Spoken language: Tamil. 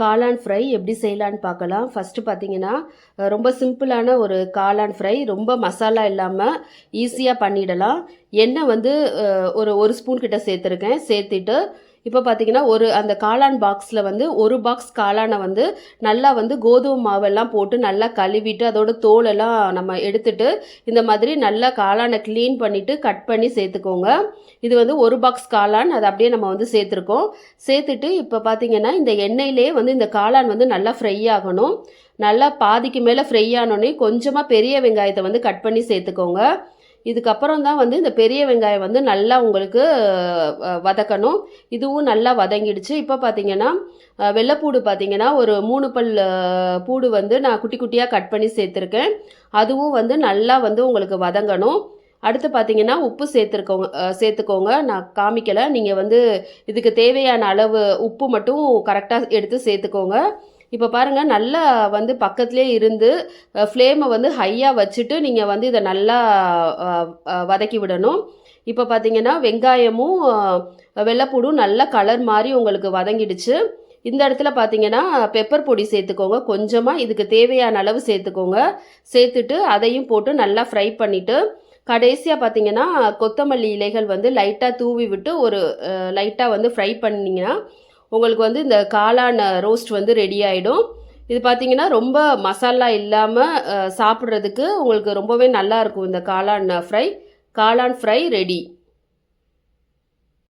காளான் ஃப்ரை எப்படி செய்யலான்னு பார்க்கலாம். ஃபஸ்ட்டு பார்த்தீங்கன்னா ரொம்ப சிம்பிளான ஒரு காளான் ஃப்ரை ரொம்ப மசாலா இல்லாமல் ஈஸியாக பண்ணிடலாம். எண்ணெய் வந்து ஒரு ஒரு ஸ்பூன் கிட்ட சேர்த்துருக்கேன். சேர்த்துட்டு இப்போ பார்த்தீங்கன்னா ஒரு அந்த காளான் பாக்ஸில் வந்து ஒரு பாக்ஸ் காளானை வந்து நல்லா வந்து கோதுமை மாவெல்லாம் போட்டு நல்லா கழுவிட்டு அதோட தோலெல்லாம் நம்ம எடுத்துட்டு இந்த மாதிரி நல்லா காளானை க்ளீன் பண்ணிவிட்டு கட் பண்ணி சேர்த்துக்கோங்க. இது வந்து ஒரு பாக்ஸ் காளான் அதை அப்படியே நம்ம வந்து சேர்த்துருக்கோம். சேர்த்துட்டு இப்போ பார்த்தீங்கன்னா இந்த எண்ணெயிலே வந்து இந்த காளான் வந்து நல்லா ஃப்ரை ஆகணும். நல்லா பாதிக்கு மேலே ஃப்ரை ஆனோடனே கொஞ்சமாக பெரிய வெங்காயத்தை வந்து கட் பண்ணி சேர்த்துக்கோங்க. இதுக்கப்புறம் தான் வந்து இந்த பெரிய வெங்காயம் வந்து நல்லா உங்களுக்கு வதக்கணும். இதுவும் நல்லா வதங்கிடுச்சு. இப்போ பார்த்தீங்கன்னா வெள்ளைப்பூடு பார்த்தீங்கன்னா ஒரு மூணு பல் பூடு வந்து நான் குட்டி குட்டியாக கட் பண்ணி சேர்த்துருக்கேன். அதுவும் வந்து நல்லா வந்து உங்களுக்கு வதங்கணும். அடுத்து பார்த்தீங்கன்னா உப்பு சேர்த்துருக்கோங்க சேர்த்துக்கோங்க. நான் காமிக்கலை. நீங்கள் வந்து இதுக்கு தேவையான அளவு உப்பு மட்டும் கரெக்டாக எடுத்து சேர்த்துக்கோங்க. இப்போ பாருங்கள் நல்லா வந்து பக்கத்துலேயே இருந்து ஃப்ளேமை வந்து ஹையாக வச்சுட்டு நீங்கள் வந்து இதை நல்லா வதக்கி விடணும். இப்போ பார்த்தீங்கன்னா வெங்காயமும் வெள்ளைப்பூடும் நல்லா கலர் மாதிரி உங்களுக்கு வதங்கிடுச்சு. இந்த இடத்துல பார்த்தீங்கன்னா பெப்பர் பொடி சேர்த்துக்கோங்க. கொஞ்சமாக இதுக்கு தேவையான அளவு சேர்த்துக்கோங்க. சேர்த்துட்டு அதையும் போட்டு நல்லா ஃப்ரை பண்ணிவிட்டு கடைசியாக பார்த்தீங்கன்னா கொத்தமல்லி இலைகள் வந்து லைட்டாக தூவி விட்டு ஒரு லைட்டாக வந்து ஃப்ரை பண்ணிங்கன்னா உங்களுக்கு வந்து இந்த காளான் ரோஸ்ட் வந்து ரெடி ஆகிடும் இது பார்த்தீங்கன்னா ரொம்ப மசாலா இல்லாமல் சாப்பிட்றதுக்கு உங்களுக்கு ரொம்பவே நல்லா இருக்கும் இந்த காளான் ஃப்ரை காளான் ஃப்ரை ரெடி